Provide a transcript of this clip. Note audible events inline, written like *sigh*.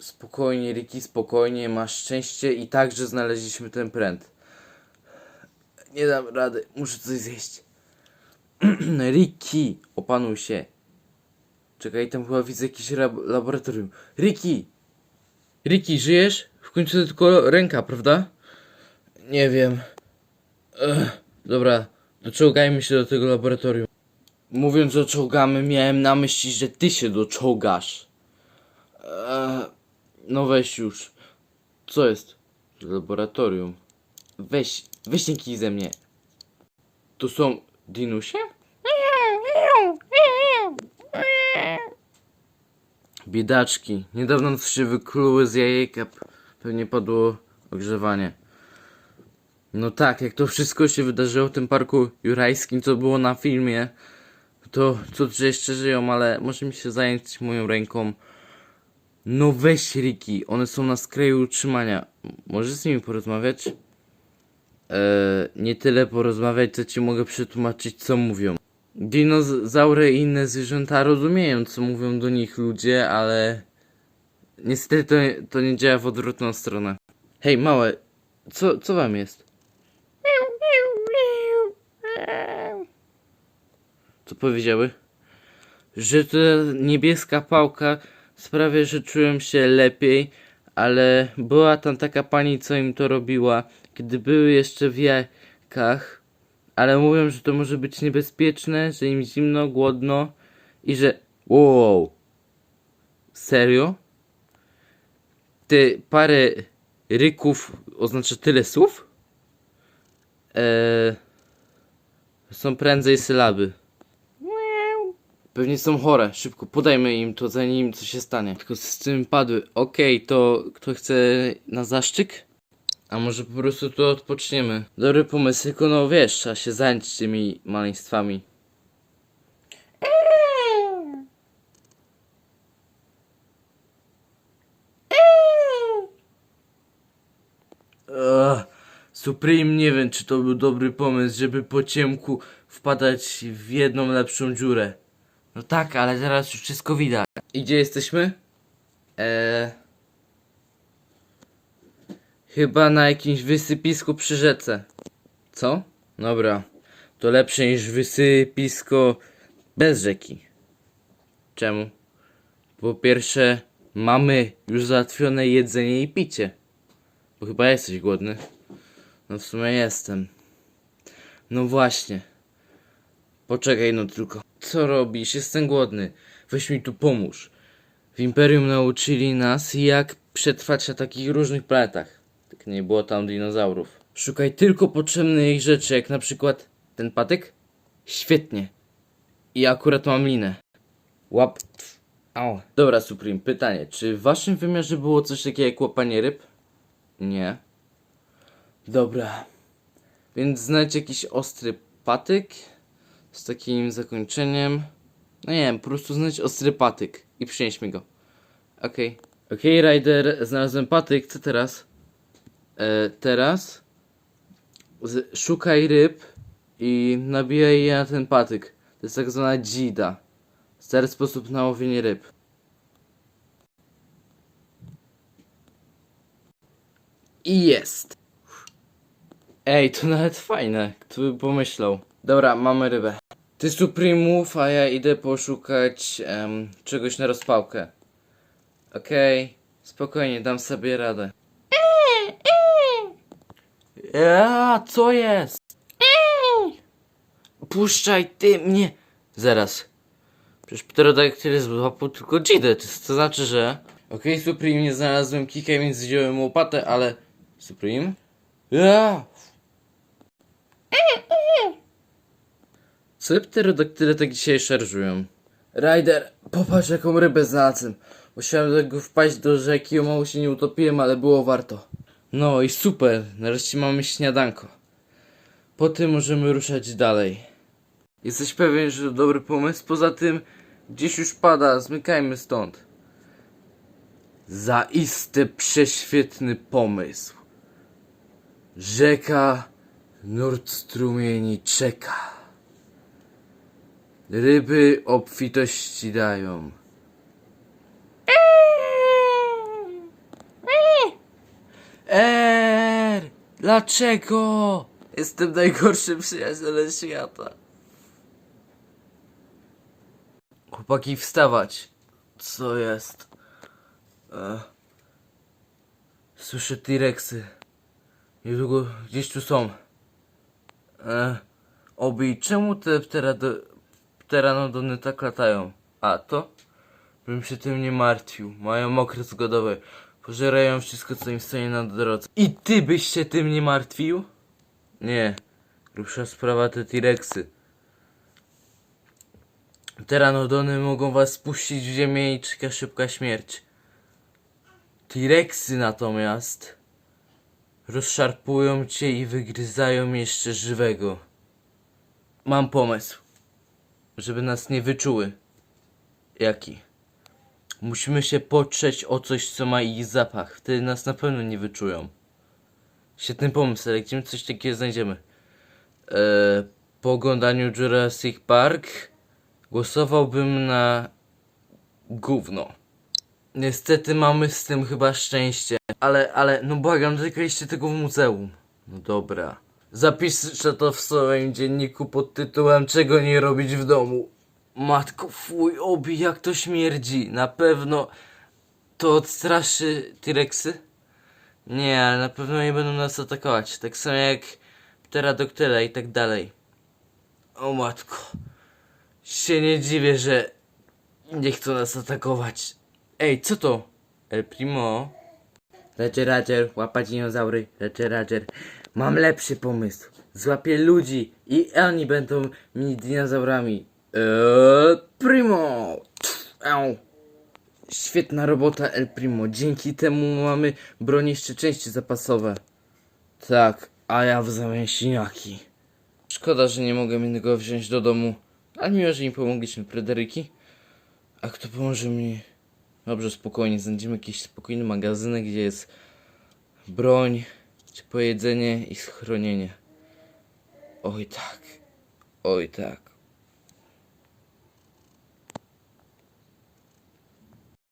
Spokojnie, Ricky, spokojnie, masz szczęście i także znaleźliśmy ten pręt. Nie dam rady, muszę coś zjeść. *clears throat* Ricky, opanuj się. Czekaj, tam chyba widzę jakieś lab- laboratorium. Ricky! Ricky, żyjesz? W końcu to tylko ręka, prawda? Nie wiem. Ech, dobra, doczołgajmy się do tego laboratorium. Mówiąc doczołgamy, miałem na myśli, że ty się doczołgasz. Eee, no weź już. Co jest? Laboratorium. Weź, kij ze mnie. To są dinusie? Biedaczki. Niedawno się wykluły z jajeka. Pewnie padło ogrzewanie. No tak, jak to wszystko się wydarzyło w tym parku jurajskim, co było na filmie, to cud, że jeszcze żyją, ale możemy się zająć moją ręką. No weź Riki, one są na skraju utrzymania. Możesz z nimi porozmawiać? Eee, nie tyle porozmawiać, co ci mogę przetłumaczyć, co mówią. Dinozaury i inne zwierzęta rozumieją, co mówią do nich ludzie, ale niestety to, to nie działa w odwrotną stronę. Hej, małe, co, co wam jest? Co powiedziały? Że ta niebieska pałka sprawia, że czułem się lepiej, ale była tam taka pani, co im to robiła, kiedy były jeszcze w jajkach, ale mówią, że to może być niebezpieczne, że im zimno, głodno i że... Wow! Serio? Ty parę ryków oznacza tyle słów? Eee, są prędzej sylaby. Pewnie są chore. Szybko podajmy im to, zanim coś się stanie. Tylko z tym padły. Okej, to kto chce na zaszczyk? A może po prostu tu odpoczniemy? Dobry pomysł, tylko no wiesz, trzeba się zająć tymi maleństwami. Ugh, Supreme nie wiem, czy to był dobry pomysł, żeby po ciemku wpadać w jedną lepszą dziurę. No tak, ale teraz już wszystko widać. I gdzie jesteśmy? Eee... Chyba na jakimś wysypisku przy rzece. Co? Dobra. To lepsze niż wysypisko bez rzeki. Czemu? Po pierwsze, mamy już załatwione jedzenie i picie. Bo chyba jesteś głodny. No w sumie jestem. No właśnie. Poczekaj no tylko. Co robisz? Jestem głodny. Weź mi tu pomóż. W Imperium nauczyli nas jak przetrwać na takich różnych planetach. Tak nie było tam dinozaurów. Szukaj tylko potrzebnych rzeczy, jak na przykład ten patyk. Świetnie. I akurat mam linę. Łap. Au. Dobra, Supreme, pytanie. Czy w waszym wymiarze było coś takiego jak łapanie ryb? Nie. Dobra. Więc znajdź jakiś ostry patyk z takim zakończeniem. No nie wiem, po prostu znajdź ostry patyk i przynieś mi go. Okej. Okej, Ryder, znalazłem patyk. Co teraz? E, teraz z, szukaj ryb i nabijaj je na ten patyk. To jest tak zwana dzida. Stary sposób na łowienie ryb. I jest. Ej, to nawet fajne. Kto by pomyślał. Dobra, mamy rybę. Ty Supreme mów, a ja idę poszukać czegoś na rozpałkę. Okej, spokojnie, dam sobie radę. Ja, co jest? Puszczaj ty mnie. Zaraz. Przecież pterodaktyl złapał tylko dzidę, to, znaczy, że... Okej, Supreme, nie znalazłem kika, więc wziąłem łopatę, ale... Supreme? Ja! Co pterodaktyle tak dzisiaj szarżują? Ryder, popatrz jaką rybę znalazłem. Musiałem do tego wpaść do rzeki, o mało się nie utopiłem, ale było warto. No i super, nareszcie mamy śniadanko. Po tym możemy ruszać dalej. Jesteś pewien, że to dobry pomysł? Poza tym, gdzieś już pada, zmykajmy stąd. Zaiste prześwietny pomysł. Rzeka nurt strumieni czeka. Ryby obfitości dają. Eee! Eee! Er, dlaczego? Jestem najgorszym przyjacielem świata. Chłopaki, wstawać. Co jest? E... Słyszę T-Rexy. Niedługo gdzieś tu są. E... Obi, czemu te pterado pteranodony tak latają? A, to? Bym się tym nie martwił. Mają okres godowy. Pożerają wszystko, co im stanie na drodze. I ty byś się tym nie martwił? Nie. Grubsza sprawa te T-Rexy. Pteranodony mogą was spuścić w ziemię i czeka szybka śmierć. T-Rexy natomiast rozszarpują cię i wygryzają jeszcze żywego. Mam pomysł, żeby nas nie wyczuły. Jaki? Musimy się potrzeć o coś, co ma ich zapach. Wtedy nas na pewno nie wyczują. Świetny pomysł, ale gdzie my coś takiego znajdziemy? Eee, po oglądaniu Jurassic Park głosowałbym na gówno. Niestety mamy z tym chyba szczęście. Ale, ale, no błagam, dotykaliście tego w muzeum. No dobra. Zapiszę to w swoim dzienniku pod tytułem Czego nie robić w domu. Matko, fuj, obi, jak to śmierdzi. Na pewno to odstraszy T-Rexy? Nie, ale na pewno nie będą nas atakować. Tak samo jak pterodoktyle i tak dalej. O matko. Się nie dziwię, że nie chcą nas atakować. Ej, co to? El Primo? Roger, Roger, łapać dinozaury. Roger, Roger. Mam lepszy pomysł. Złapię ludzi i oni będą mini dinozaurami. Eee, Primo! Au. Świetna robota El Primo. Dzięki temu mamy broń jeszcze części zapasowe. Tak, a ja w zamian siniaki. Szkoda, że nie mogę innego wziąć do domu. Ale miło, że im pomogliśmy, Frederiki. A kto pomoże mi? Dobrze, spokojnie. Znajdziemy jakiś spokojny magazynek, gdzie jest broń, ciepłe jedzenie i schronienie. Oj tak. Oj tak.